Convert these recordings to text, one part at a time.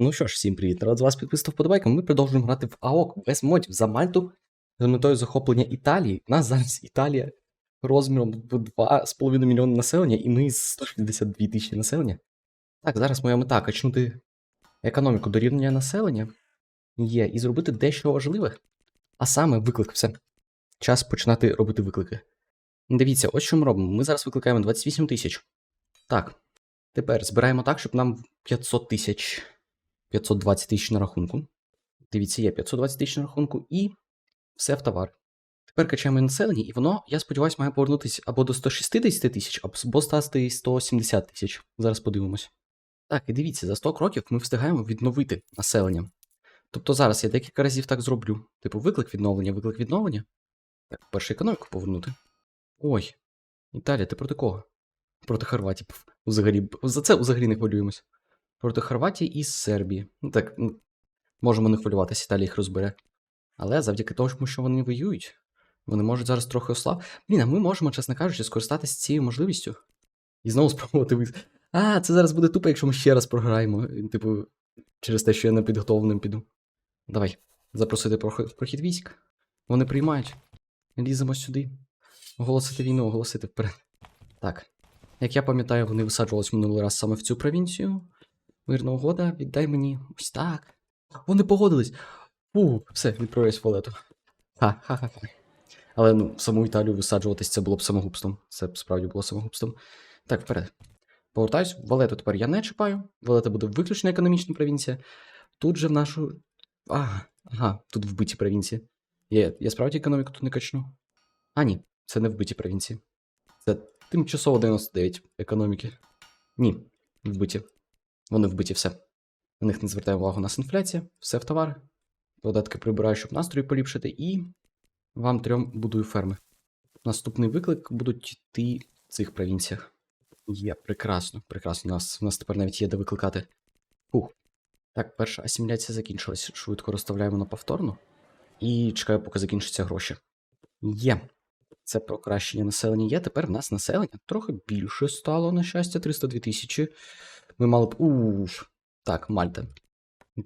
Ну що ж, всім привіт. Рад з вас підписав вподобайку. Ми продовжуємо грати в АОК без модів за Мальту з метою захоплення Італії. У нас зараз Італія розміром в 2,5 мільйони населення, і ми з 162 тисячі населення. Так, зараз моя мета качнути економіку до населення є і зробити дещо важливе. А саме виклик. Все. Час починати робити виклики. Дивіться, ось що ми робимо. Ми зараз викликаємо 28 тисяч. Так. Тепер збираємо так, щоб нам 500 тисяч. 520 тисяч на рахунку. Дивіться, є 520 тисяч на рахунку і все в товар. Тепер качаємо населення, і воно, я сподіваюся, має повернутися або до 160 тисяч, або стати 170 тисяч. Зараз подивимось. Так, і дивіться, за 100 кроків ми встигаємо відновити населення. Тобто зараз я декілька разів так зроблю. Типу, виклик відновлення, виклик відновлення. Так, перше економіку повернути. Ой, Італія, ти проти кого? Проти Хорватії. Пф, Взагалі, за це взагалі не хвилюємось проти Хорватії і Сербії. Ну так, можемо не хвилюватися, Італія їх розбере. Але завдяки тому, що вони воюють, вони можуть зараз трохи ослаб. Блін, а ми можемо, чесно кажучи, скористатися цією можливістю. І знову спробувати ви. А, це зараз буде тупо, якщо ми ще раз програємо. Типу, через те, що я непідготовленим піду. Давай, запросити прохід, військ. Вони приймають. Ліземо сюди. Оголосити війну, оголосити вперед. Так. Як я пам'ятаю, вони висаджувались минулий раз саме в цю провінцію. Мирна угода, віддай мені ось так. Вони погодились. Фу, все, відправляюсь в валету. Ха-ха-ха. Але ну, саму Італію висаджуватись це було б самогубством. Це б справді було самогубством. Так, вперед. Повертаюсь, валету тепер я не чіпаю. Валета буде виключно економічна провінція. Тут же в нашу. А, ага, тут вбиті провінції. Я, я справді економіку тут не качну. А, ні, це не вбиті провінції. Це тимчасово 99 економіки. Ні, вбиті. Вони вбиті все. На них не звертаємо увагу нас інфляція, все в товари. Додатки прибираю, щоб настрій поліпшити, і вам трьом будую ферми. Наступний виклик будуть йти в цих провінціях. Є, прекрасно, прекрасно. У нас, у нас тепер навіть є де викликати. Фух. Так, перша асиміляція закінчилась. Швидко розставляємо на повторну. І чекаю, поки закінчаться гроші. Є. Це покращення населення є. Тепер в нас населення трохи більше стало, на щастя, 302 тисячі. Ми мали б. Уф. Так, Мальта.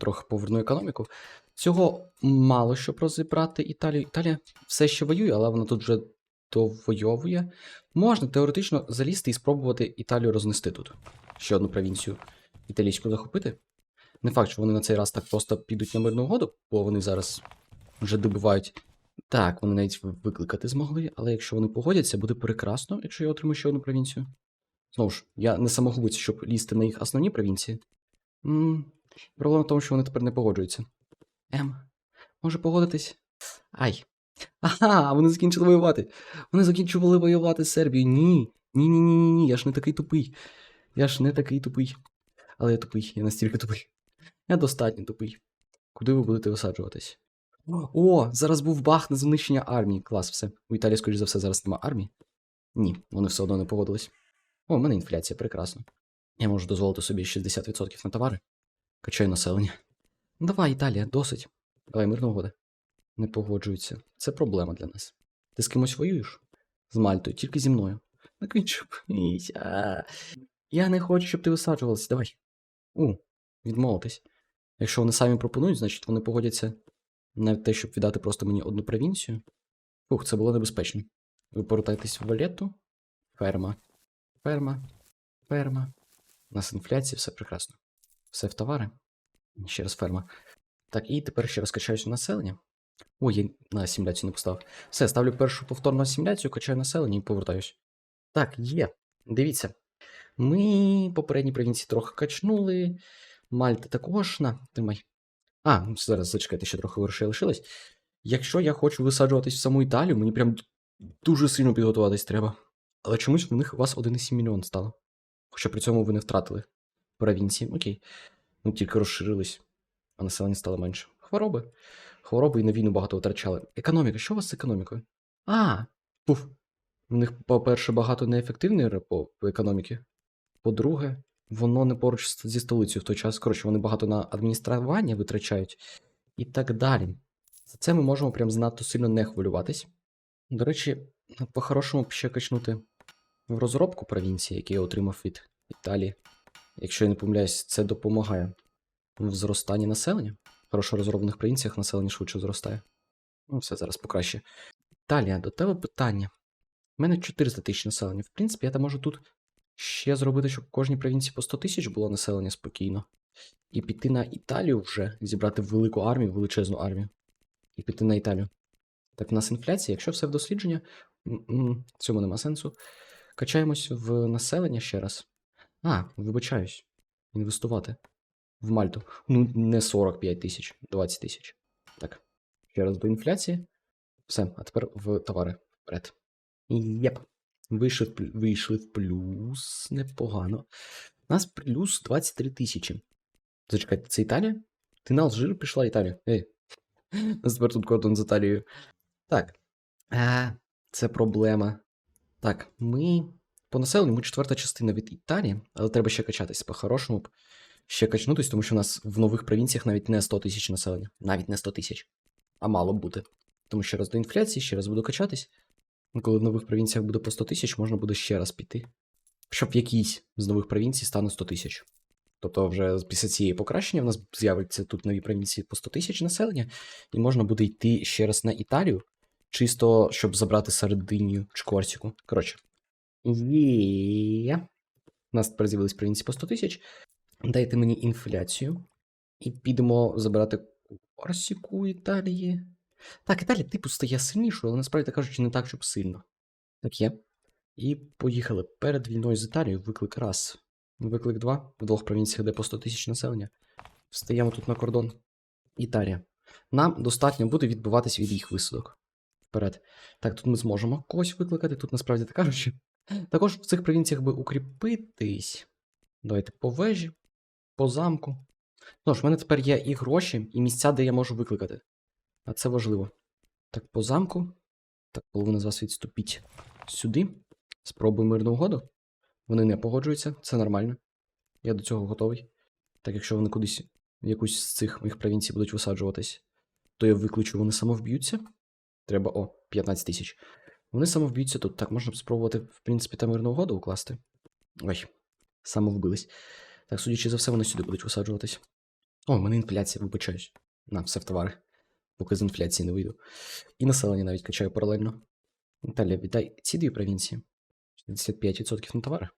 Трохи поверну економіку. Цього мало щоб розібрати Італію. Італія все ще воює, але вона тут вже довойовує. Можна теоретично залізти і спробувати Італію рознести тут. Ще одну провінцію італійську захопити. Не факт, що вони на цей раз так просто підуть на мирну угоду, бо вони зараз вже добивають. Так, вони навіть викликати змогли, але якщо вони погодяться, буде прекрасно, якщо я отримаю ще одну провінцію. Знову ж, я не самогубець, щоб лізти на їх основні провінції. м Проблема в тому, що вони тепер не погоджуються. Ем, може погодитись? Ай. Ага, вони закінчили воювати. Вони закінчували воювати з Сербією. Ні. Ні, ні, ні, ні, ні. Я ж не такий тупий. Я ж не такий тупий. Але я тупий, я настільки тупий. Я достатньо тупий. Куди ви будете висаджуватись? О, зараз був бах на знищення армії. Клас, все. У Італії, скоріш за все, зараз нема армії. Ні, вони все одно не погодились. О, у мене інфляція, прекрасно. Я можу дозволити собі 60% на товари. Качаю населення. Ну, Давай, Італія, досить. Давай, мирна угода. Не погоджуються. Це проблема для нас. Ти з кимось воюєш? З Мальтою, тільки зі мною. Так відчепися. Я не хочу, щоб ти висаджувалася. Давай. У, відмовитись. Якщо вони самі пропонують, значить вони погодяться на те, щоб віддати просто мені одну провінцію. Ух, це було небезпечно. Ви повертаєтесь в валету. Ферма. Ферма. Ферма. У нас інфляція, все прекрасно. Все в товари. Ще раз ферма. Так, і тепер ще раз качаюся населення. Ой, я на асиміляцію не поставив. Все, ставлю першу повторну асиміляцію, качаю населення і повертаюсь. Так, є. Дивіться. Ми попередні провінції трохи качнули. Мальта також на. Тримай. А, ну, зараз зачекайте, ще трохи грошей лишилось. Якщо я хочу висаджуватись в саму Італію, мені прям дуже сильно підготуватись треба. Але чомусь в них у вас 1,7 мільйон стало. Хоча при цьому ви не втратили провінції. Окей. Ну тільки розширились, а населення стало менше. Хвороби. Хвороби і на війну багато витрачали. Економіка, що у вас з економікою? А, пуф. У них, по-перше, багато неефективної економіки. По-друге, воно не поруч зі столицею в той час. Коротше, вони багато на адміністрування витрачають і так далі. За це ми можемо прям занадто сильно не хвилюватись. До речі, по-хорошому ще качнути в розробку провінції, які я отримав від Італії. Якщо я не помиляюсь, це допомагає в зростанні населення. В хорошо розроблених провінціях населення швидше зростає. Ну, все зараз покраще. Італія, до тебе питання. У мене 400 тисяч населення. В принципі, я можу тут ще зробити, щоб в кожній провінції по 100 тисяч було населення спокійно. І піти на Італію вже, зібрати велику армію, величезну армію. І піти на Італію. Так, у нас інфляція, якщо все в дослідження, в цьому нема сенсу. Качаємось в населення ще раз. А, вибачаюсь. Інвестувати. В Мальту. Ну, не 45 тисяч, 20 тисяч. Так. Ще раз до інфляції. Все, а тепер в товари. Вперед. Єп. Вийшли, вийшли в плюс. Непогано. У нас плюс 23 тисячі. Зачекайте, це Італія? Ти на Алжир пішла Італія. Ей. Нас тепер тут кордон з Італією. Так. А, це проблема. Так, ми. По населенню ми четверта частина від Італії, але треба ще качатись. По-хорошому б ще качнутись, тому що у нас в нових провінціях навіть не 100 тисяч населення. Навіть не 100 тисяч. А мало б бути. Тому ще раз до інфляції, ще раз буду качатись. Коли в нових провінціях буде по 100 тисяч, можна буде ще раз піти. Щоб в якійсь з нових провінцій стане 100 тисяч. Тобто, вже після цієї покращення в нас з'являться тут нові провінції по 100 тисяч населення, і можна буде йти ще раз на Італію, чисто щоб забрати Сардинію чи Корсіку. Коротше. Є. У нас тепер з'явились провінції по 100 тисяч. Дайте мені інфляцію. І підемо забирати Корсіку Італії. Так, Італія, типу, стає сильнішою, але насправді кажучи, не так, щоб сильно. Так є. І поїхали. Перед війною з Італією виклик раз. Виклик два. В двох провінціях, де по 100 тисяч населення. Встаємо тут на кордон. Італія. Нам достатньо буде відбиватись від їх висадок. Вперед. Так, тут ми зможемо когось викликати. Тут насправді так кажучи. Також в цих провінціях би укріпитись. Давайте по вежі, по замку. Ну ж, в мене тепер є і гроші, і місця, де я можу викликати. А це важливо. Так, по замку. Так, половина з вас відступіть сюди. Спробуємо мирну угоду. Вони не погоджуються, це нормально. Я до цього готовий. Так, якщо вони кудись в якусь з цих моїх провінцій будуть висаджуватись, то я викличу, вони самовб'ються. Треба, о, 15 тисяч. Вони самовб'ються тут. Так, можна б спробувати, в принципі, там мирну угоду укласти. Ой, самовбились. Так, судячи за все, вони сюди будуть висаджуватись. О, в мене інфляція, вибачаюсь. На, все в товари. Поки з інфляції не вийду. І населення навіть качаю паралельно. Італія, віддай ці дві провінції. 65% на товари.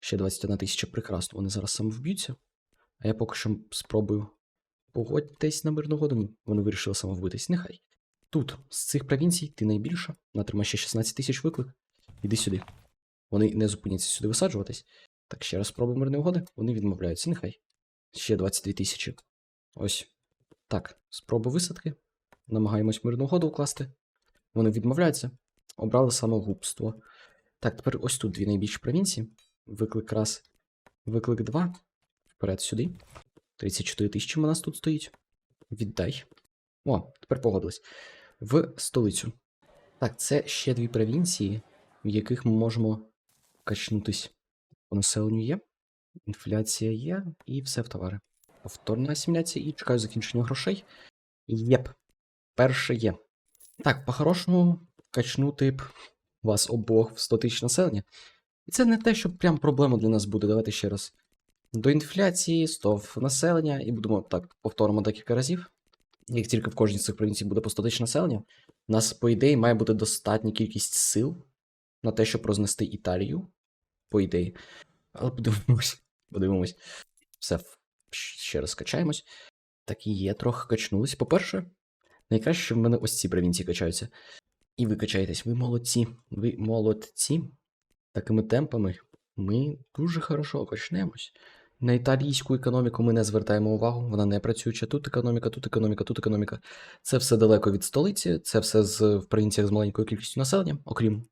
Ще 21 тисяча прекрасно. Вони зараз самовб'ються. А я поки що спробую погодьтесь на мирну угоду. Ні, вони вирішили самовбитись. Нехай. Тут, з цих провінцій, ти найбільша. Натримай ще 16 тисяч виклик. Іди сюди. Вони не зупиняться сюди висаджуватись. Так, ще раз спробуємо мирної угоди. Вони відмовляються. Нехай. Ще 22 тисячі. Ось. Так, спроба висадки. Намагаємось мирну угоду укласти. Вони відмовляються. Обрали самогубство. Так, тепер ось тут дві найбільші провінції. Виклик раз. Виклик два. Вперед сюди. 34 тисячі у нас тут стоїть. Віддай. О, тепер погодились. В столицю. Так, це ще дві провінції, в яких ми можемо качнутись. По населенню є. Інфляція є, і все в товари. Повторна асиміляція і чекаю закінчення грошей. Єп. Перше є. Так, по-хорошому качнути б вас обох в 100 тисяч населення. І це не те, що прям проблема для нас буде. Давайте ще раз. До інфляції, 100 в населення, і будемо так повторимо декілька разів. Як тільки в кожній з цих провінцій буде по 100 тисяч населення, у нас, по ідеї, має бути достатня кількість сил на те, щоб рознести Італію. По ідеї. Але подивимось. Подивимось. Все, ще раз качаємось. Так і є, трохи качнулись. По-перше, найкраще, що в мене ось ці провінції качаються. І ви качаєтесь, ви молодці. Ви молодці. Такими темпами ми дуже хорошо качнемось. На італійську економіку ми не звертаємо увагу, вона не працююча. Тут економіка, тут економіка, тут економіка. Це все далеко від столиці, це все з, в провінціях з маленькою кількістю населення, окрім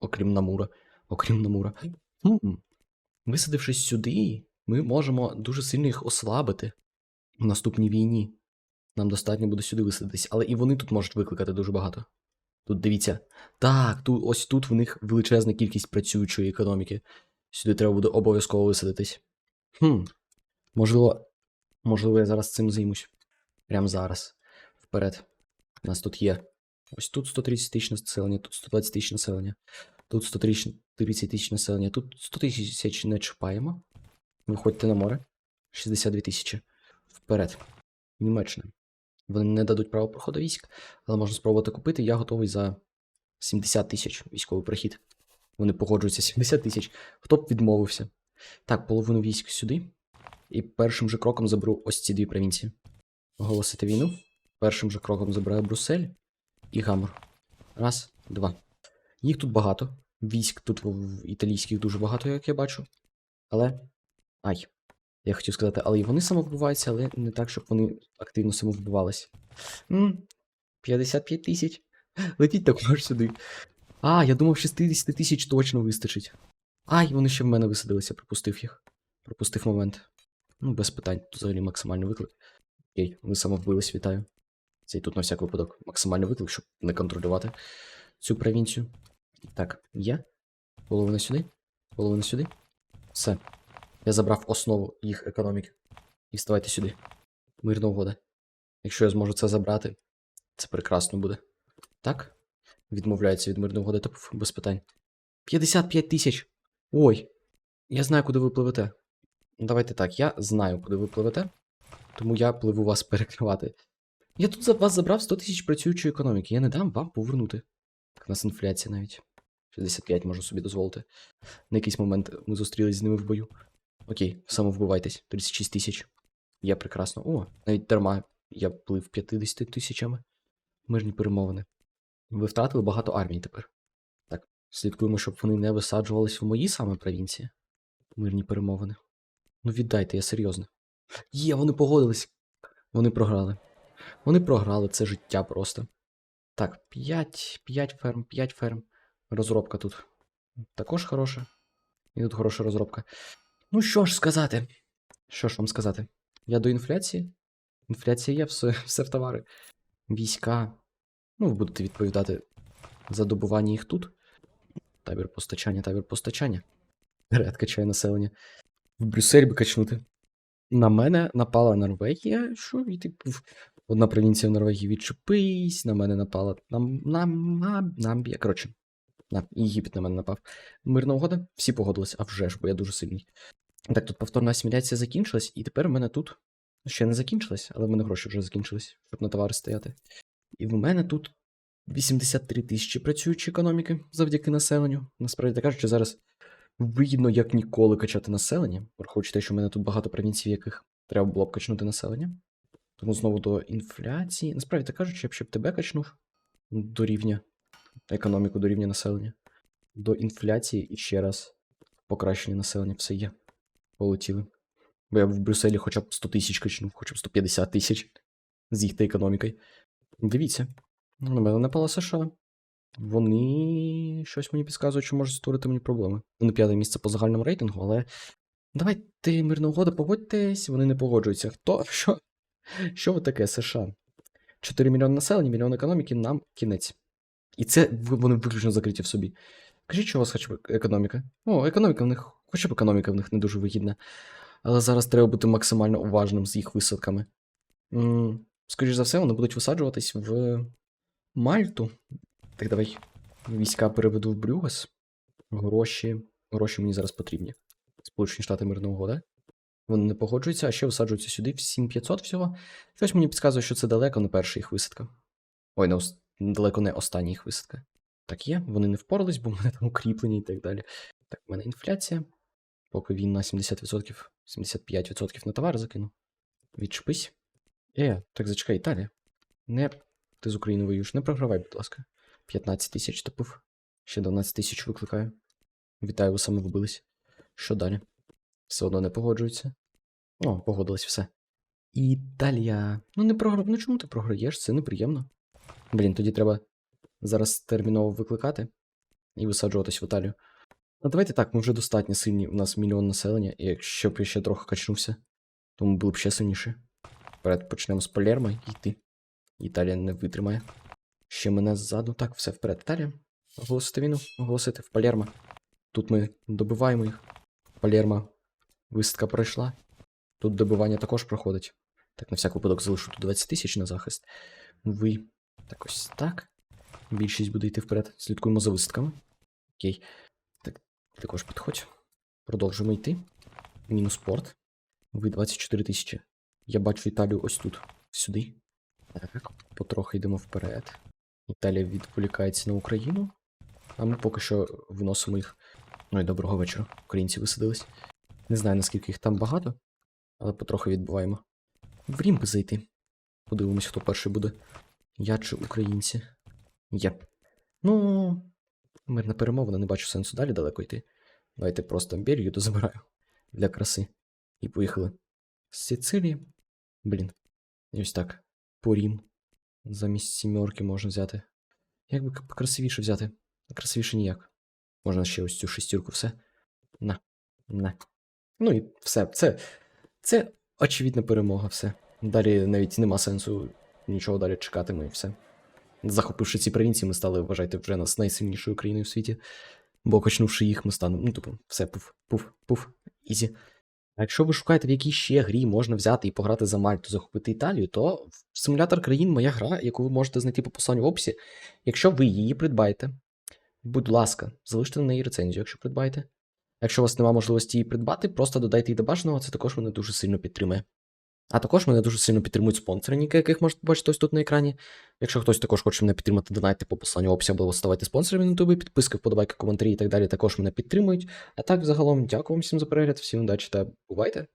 окрім Намура. Окрім Намура. Хм. Висадившись сюди, ми можемо дуже сильно їх ослабити в наступній війні. Нам достатньо буде сюди висадитись, але і вони тут можуть викликати дуже багато. Тут дивіться. Так, тут, ось тут в них величезна кількість працюючої економіки. Сюди треба буде обов'язково висадитись. Хм. Можливо, можливо, я зараз цим займусь. Прямо зараз. Вперед. У нас тут є. Ось тут 130 тисяч населення, тут 120 тисяч населення, тут 130 тисяч населення, тут 100 тисяч не чіпаємо. Виходьте на море. 62 тисячі. Вперед. Німеччина. Вони не дадуть право проходу військ, але можна спробувати купити. Я готовий за 70 тисяч військовий прохід. Вони погоджуються 70 тисяч. Хто б відмовився? Так, половину військ сюди. І першим же кроком заберу ось ці дві провінції. Оголосити війну. Першим же кроком забираю Брюссель і Гаммер. Раз, два. Їх тут багато. Військ тут в- італійських дуже багато, як я бачу. Але. Ай. Я хотів сказати, але і вони самовбиваються, але не так, щоб вони активно самовбивалися. М, 55 тисяч. Летіть також сюди. А, я думав, 60 тисяч точно вистачить. Ай, вони ще в мене висадилися, пропустив їх. Пропустив момент. Ну, без питань, тут взагалі максимальний виклик. Окей, ви самовбились, вітаю. Це тут на всяк випадок максимальний виклик, щоб не контролювати цю провінцію. Так, є. Половина сюди. Половина сюди. Все. Я забрав основу їх економіки. І вставайте сюди. Мирна угода. Якщо я зможу це забрати, це прекрасно буде. Так? Відмовляється від мирної угоди, то без питань. 55 тисяч. Ой. Я знаю, куди ви пливете. Давайте так, я знаю, куди ви пливете, тому я пливу вас перекривати. Я тут за вас забрав 100 тисяч працюючої економіки. Я не дам вам повернути. Так, у нас інфляція навіть. 65 можу собі дозволити. На якийсь момент ми зустрілись з ними в бою. Окей, самовбивайтесь. 36 тисяч. Я прекрасно. О, навіть дарма. Я плив 50 тисячами. Мирні перемовини. Ви втратили багато армій тепер. Слідкуємо, щоб вони не висаджувались в мої саме провінції. Мирні перемовини. Ну віддайте, я серйозно. Є, вони погодились. Вони програли. Вони програли, це життя просто. Так, 5, 5 ферм, 5 ферм. Розробка тут також хороша. І тут хороша розробка. Ну що ж сказати? Що ж вам сказати? Я до інфляції. Інфляція є, все, все в товари. Війська. Ну, ви будете відповідати за добування їх тут. Табір постачання, табір постачання. Ряд качає населення. В Брюссель би качнути. На мене напала Норвегія. Що? І типу, одна провінція в Норвегії відчепись, на мене напала нам, нам, Намбія. Коротше, на, Єгипет на мене напав. Мирна угода, всі погодились, а вже ж, бо я дуже сильний. Так, тут повторна асиміляція закінчилась, і тепер в мене тут ще не закінчилась, але в мене гроші вже закінчились, щоб на товари стояти. І в мене тут 83 тисячі працюючі економіки завдяки населенню. Насправді так кажучи, зараз вигідно як ніколи качати населення, враховуючи те, що в мене тут багато провінцій, яких треба було б качнути населення. Тому знову до інфляції. Насправді так кажучи, я б ще б тебе качнув до рівня економіку, до рівня населення. До інфляції і ще раз покращення населення все є. Полетіли. Бо я б в Брюсселі хоча б 100 тисяч качнув, хоча б 150 тисяч з їх економікою. Дивіться, на мене напала США. Вони щось мені підказують, що можуть створити мені проблеми. Вони п'яте місце по загальному рейтингу, але. Давайте мирна угода, погодьтесь, вони не погоджуються. Хто? Що? Що ви таке, США? 4 мільйони населення, мільйон економіки, нам кінець. І це вони виключно закриті в собі. Кажіть, що у вас хоча б економіка? О, економіка в них, хоча б економіка в них не дуже вигідна. Але зараз треба бути максимально уважним з їх висадками. Скоріше за все, вони будуть висаджуватись в Мальту. Так, давай війська переведу в Брюгас. Гроші. Гроші мені зараз потрібні. Сполучені Штати мирна угода. Вони не погоджуються, а ще висаджуються сюди в 7500 всього. Щось мені підказує, що це далеко не перша їх висадка. Ой, не ос- далеко не остання їх висадка. Так є, вони не впорались, бо в мене там укріплення і так далі. Так, в мене інфляція. Поки він на 70%, 75% на товар закину. Відчепись. Е, так зачекай, Італія. Не. Ти з України воюєш. Не програвай, будь ласка. 15 тисяч топив. Ще 12 тисяч викликаю. Вітаю, ви саме вбились. Що далі? Все одно не погоджуються. О, погодились, все. Італія. Ну не програв. Ну чому ти програєш? Це неприємно. Блін, тоді треба зараз терміново викликати і висаджуватись в Італію. Ну давайте так, ми вже достатньо сильні. У нас мільйон населення, і якщо б я ще трохи качнувся, то ми були б ще сильніші. Вперед почнемо з Палермо йти. Італія не витримає. Ще мене ззаду. Так, все вперед. Італія. Оголосити війну, оголосити в Палермо. Тут ми добиваємо їх. Палермо. Висадка пройшла. Тут добивання також проходить. Так, на всяк випадок залишу тут 20 тисяч на захист. Ви. Так ось так. Більшість буде йти вперед. Слідкуємо за висадками. Окей. Так, також підходь. Продовжуємо йти. Мінус порт. Ви 24 тисячі. Я бачу Італію ось тут, сюди. Так, потрохи йдемо вперед. Італія відволікається на Україну, а ми поки що виносимо їх. Ну і доброго вечора. Українці висадились. Не знаю, наскільки їх там багато, але потрохи відбуваємо. В Рім би зайти. Подивимось, хто перший буде. Я чи українці. Я. Ну. Мирна перемовина, не бачу сенсу далі далеко йти. Давайте просто Бельгію дозабираю для краси. І поїхали. З Сицилії. Блін. І ось так. По Рім. Замість сімерки можна взяти. Як би к- красивіше взяти? Красивіше ніяк. Можна ще ось цю шестірку, все. На. На. Ну і все. Це. Це очевидна перемога, все. Далі навіть нема сенсу нічого далі чекати, ми все. Захопивши ці провінції, ми стали, вважайте, вже нас найсильнішою країною в світі. Бо качнувши їх, ми станемо. Ну, типу, все, пуф, пуф, пуф, ізі. А якщо ви шукаєте, в якій ще грі можна взяти і пограти за Мальту, захопити Італію, то симулятор країн моя гра, яку ви можете знайти по посиланню в описі. Якщо ви її придбаєте, будь ласка, залиште на неї рецензію, якщо придбаєте. Якщо у вас немає можливості її придбати, просто додайте її до бажаного, це також мене дуже сильно підтримує. А також мене дуже сильно підтримують спонсори, ніки яких можете бачити ось тут на екрані. Якщо хтось також хоче мене підтримати, донайте по посиланню в описі або ставайте спонсорами на ютубі, підписки, вподобайки, коментарі і так далі також мене підтримують. А так, загалом, дякую вам всім за перегляд, всім удачі та бувайте!